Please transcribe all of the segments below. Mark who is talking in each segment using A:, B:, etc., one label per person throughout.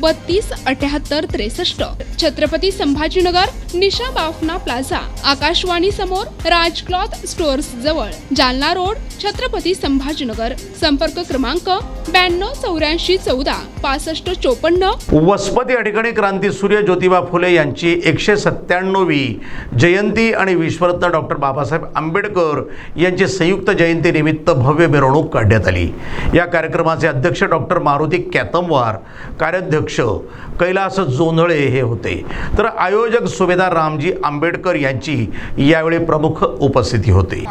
A: बत्तीस अठ्याहत्तर त्रेसष्ट. छत्रपती संभाजीनगर निशा बाफना प्लाझा. आकाशवाणी समोर राज क्लॉथ स्टोअर्स जवळ. जालना रोड छत्रपती संभाजीनगर. संपर्क क्रमांक ब्याण्णव चौऱ्याऐंशी चौदा पासष्ट चोपन्न.
B: वसमत या ठिकाणी क्रांतीसूर्य ज्योतिबा फुले यांची एकशे सत्त्याण्णवी जयंती आणि विश्वरत्न डॉक्टर बाबासाहेब आंबेडकर यांची संयुक्त जयंतीनिमित्त भव्य मिरवणूक काढण्यात आली. या कार्यक्रमाचे अध्यक्ष डॉक्टर मारुती कॅतमवार कार्याध्यक्ष कैलास जोंधळे हे होते. तर आयोजक सुभेदार रामजी आंबेडकर यांची यावेळी प्रमुख उपस्थिती होती.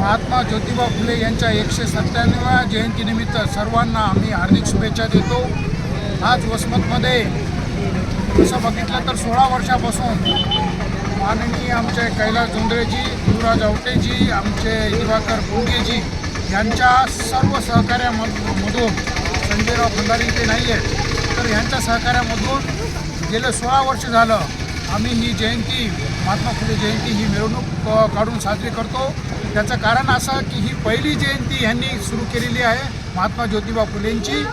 C: महात्मा ज्योतिबा फुले यांच्या एकशे सत्त्याण्णव्या जयंतीनिमित्त सर्वांना आम्ही हार्दिक शुभेच्छा देतो. आज वसमतमध्ये तसं बघितलं तर सोळा वर्षापासून माननीय आमचे कैलास जोंधळेजी युवराज आवटेजी आमचे दिवाकर भोंगेजी यांच्या सर्व सहकार्यामधून संजयराव भंडारी ते नाही आहेत तर यांच्या सहकार्यामधून गेलं सोळा वर्ष झालं. आम्ही ही जयंती महात्मा फुले जयंती ही मिरवणूक काढून साजरी करतो. त्याचं कारण असं की ही पहिली जयंती ह्यांनी सुरू केलेली आहे महात्मा ज्योतिबा फुलेंची.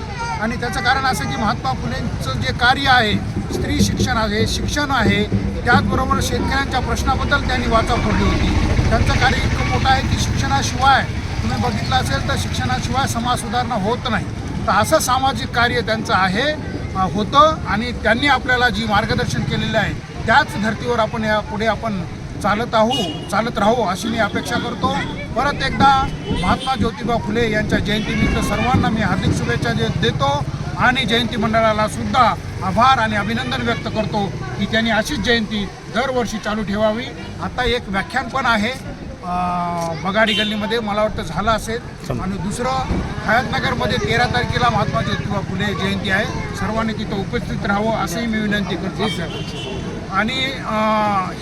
C: आणि त्याचं कारण असं की महात्मा फुलेंचं जे कार्य आहे स्त्री शिक्षण आहे शिक्षण आहे त्याचबरोबर शेतकऱ्यांच्या प्रश्नाबद्दल त्यांनी वाचा फोडली होती. त्यांचं कार्य इतकं मोठं आहे की शिक्षणाशिवाय तुम्ही बघितलं असेल तर शिक्षणाशिवाय समाज सुधारणा होत नाही. तर असं सामाजिक कार्य त्यांचं आहे होतं आणि त्यांनी आपल्याला जी मार्गदर्शन केलेलं आहे त्याच धर्तीवर आपण या पुढे आपण चालत आहो चालत राहू अशी मी अपेक्षा करतो. परत एकदा महात्मा ज्योतिबा फुले यांच्या जयंतीनिमित्त सर्वांना मी हार्दिक शुभेच्छा देतो आणि जयंती मंडळाला सुद्धा आभार आणि अभिनंदन व्यक्त करतो की त्यांनी अशीच जयंती दरवर्षी चालू ठेवावी. आता एक व्याख्यान पण आहे. बगाडी गल्लीमध्ये मला वाटतं झालं असेल. आणि दुसरं हयातनगरमध्ये तेरा तारखेला महात्मा ज्योतिबा फुले जयंती आहे. सर्वांनी तिथं उपस्थित राहावं असंही मी विनंती करतो. आणि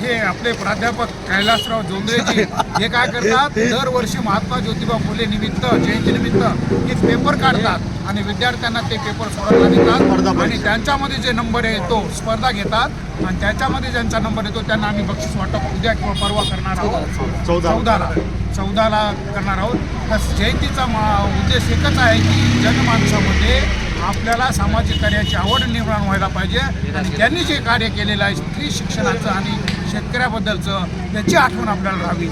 C: हे आपले प्राध्यापक कैलासराव जोंधळेजी हे काय करतात? दरवर्षी महात्मा ज्योतिबा फुले निमित्त जयंतीनिमित्त हे पेपर काढतात आणि विद्यार्थ्यांना ते पेपर सोडायला देतात. आणि त्यांच्यामध्ये जे नंबर येतो स्पर्धा घेतात आणि त्याच्यामध्ये ज्यांचा नंबर येतो त्यांना आम्ही बक्षीस वाटप उद्या किंवा परवा करणार आहोत. चौदाला. चौदाला करणार आहोत. तर जयंतीचा उद्देश एकच आहे की जनमानसामध्ये आपल्याला सामाजिक कार्याची आवड निर्माण व्हायला पाहिजे. आणि त्यांनी जे कार्य केलेलं आहे स्त्री शिक्षणाचं आणि शेतकऱ्याबद्दलचं त्याची आठवण आपल्याला राहावी.